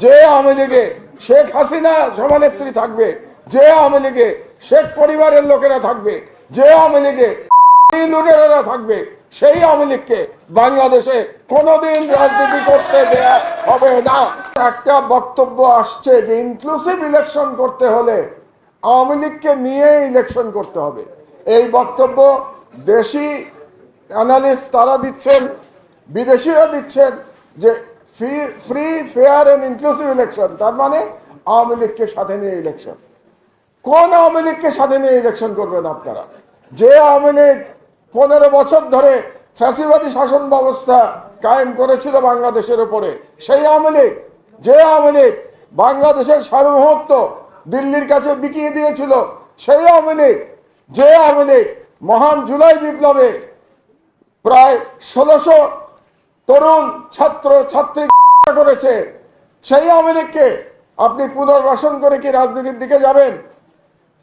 যে আওয়ামী লীগে শেখ হাসিনা সভানেত্রী থাকবে, যে আওয়ামী লীগে শেখ পরিবারের লোকেরা থাকবে, যে আওয়ামী লীগে লুটেরারা থাকবে, সেই আওয়ামী লীগকে বাংলাদেশে কোনোদিন রাজনীতি করতে দেয়া হবে না। একটা বক্তব্য আসছে যে ইনক্লুসিভ ইলেকশন করতে হলে আওয়ামী লীগকে নিয়ে ইলেকশন করতে হবে। এই বক্তব্য দেশি অ্যানালিস্ট তারা দিচ্ছেন, বিদেশিরা দিচ্ছেন যে free free fair and inclusive election তার মানে আওয়ামী লীগকে সাথে নিয়ে ইলেকশন কোন আওয়ামী লীগকে সাথে নিয়ে ইলেকশন করবেন আপনারা? যে আওয়ামী লীগ পনেরো বছর ধরে ফ্যাসিবাদী শাসন ব্যবস্থা কায়েম করেছিল বাংলাদেশের উপরে, সেই আওয়ামী লীগ, যে আওয়ামী লীগ বাংলাদেশের সার্বভৌমত্ব দিল্লির কাছে বিকিয়ে দিয়েছিল, সেই আওয়ামী লীগ, যে আওয়ামী লীগ মহান জুলাই বিপ্লবে প্রায় ষোলোশো তরুণ ছাত্র, ছাত্রী করেছে। সেই আওয়ামী লীগকে আপনি পুনর্বাসন করে কি রাজনীতির দিকে যাবেন?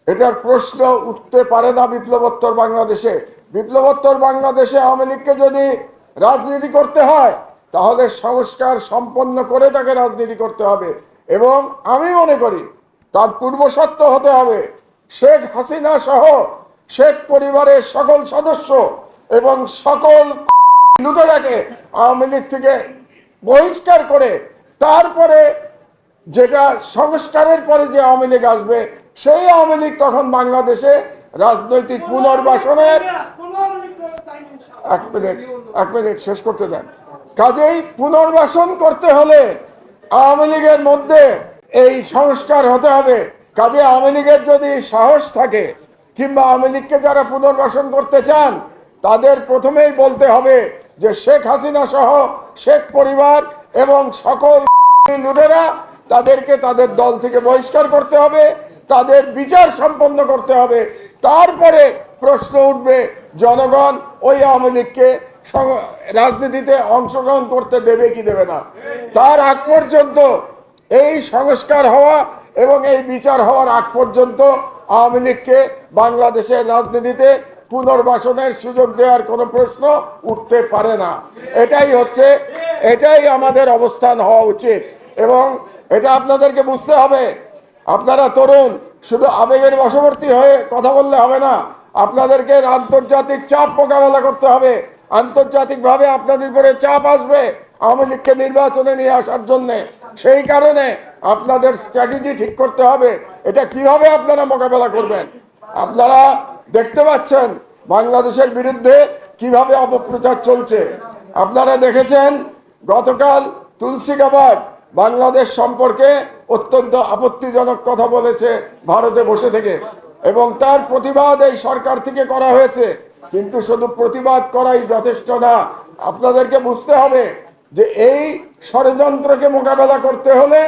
এটার প্রশ্ন উঠতে পারে না বিপ্লবোত্তর বাংলাদেশে। বিপ্লবোত্তর বাংলাদেশে আওয়ামী লীগকে যদি রাজনীতি করতে হয়, তাহলে সংস্কার সম্পন্ন করে তাকে রাজনীতি করতে হবে। এবং আমি মনে করি, তার পূর্বশর্ত হতে হবে, শেখ হাসিনা সহ শেখ পরিবারের সকল সদস্য এবং সকল লুটেরাকে আওয়ামী লীগ থেকে বহিষ্কার করে, তারপরে যেটা সংস্কারের পরে যে আওয়ামী লীগ আসবে, সেই আওয়ামী লীগ তখন বাংলাদেশে রাজনৈতিক পুনর্বাসনের এক মিনিট এক মিনিট শেষ করতে দেন। কাজেই পুনর্বাসন করতে হলে আওয়ামী লীগের মধ্যে এই সংস্কার হতে হবে। কাজে আওয়ামী লীগের যদি সাহস থাকে, কিংবা আওয়ামী লীগকে যারা পুনর্বাসন করতে চান, তাদের প্রথমেই বলতে হবে যে শেখ হাসিনা সহ শেখ পরিবার এবং সকল লুটেরা তাদেরকে তাদের দল থেকে বহিষ্কার করতে হবে, তাদের বিচার সম্পন্ন করতে হবে। তারপরে প্রশ্ন উঠবে, জনগণ ওই আওয়ামী লীগকে রাজনীতিতে অংশগ্রহণ করতে দেবে কি দেবে না? তার আগ পর্যন্ত এই সংস্কার হওয়া এবং এই বিচার হওয়ার আগ পর্যন্ত আওয়ামী লীগকে বাংলাদেশের রাজনীতিতে পুনর্বাসনের সুযোগ দেওয়ার কোনো প্রশ্ন উঠতে পারে না। এটাই হচ্ছে, এটাই আমাদের অবস্থান হওয়া উচিত। এবং এটা আপনাদেরকে বুঝতে হবে, আপনারা তরুণ, শুধু আবেগের বশবর্তী হয়ে কথা বললে হবে না, আপনাদেরকে আন্তর্জাতিক চাপ মোকাবেলা করতে হবে। আন্তর্জাতিকভাবে আপনাদের উপরে চাপ আসবে আওয়ামী লীগকে নির্বাচনে নিয়ে আসার জন্যে। সেই কারণে আপনাদের স্ট্র্যাটেজি ঠিক করতে হবে। এটা কীভাবে আপনারা মোকাবেলা করবেন? আপনারা দেখতে পাচ্ছেন বাংলাদেশের বিরুদ্ধে কীভাবে অপপ্রচার চলছে। আপনারা দেখেছেন গতকাল তুলসী গাবার্ড বাংলাদেশ সম্পর্কে অত্যন্ত আপত্তিজনক কথা বলেছে ভারতে বসে থেকে এবং তার প্রতিবাদ এই সরকার থেকে করা হয়েছে। কিন্তু শুধু প্রতিবাদ করাই যথেষ্ট না, আপনাদেরকে বুঝতে হবে যে এই ষড়যন্ত্রকে মোকাবেলা করতে হলে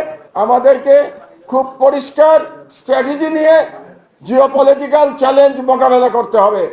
আমাদেরকে খুব পরিষ্কার স্ট্র্যাটেজি নিয়ে জিওপলিটিক্যাল চ্যালেঞ্জ মোকাবেলা করতে হবে।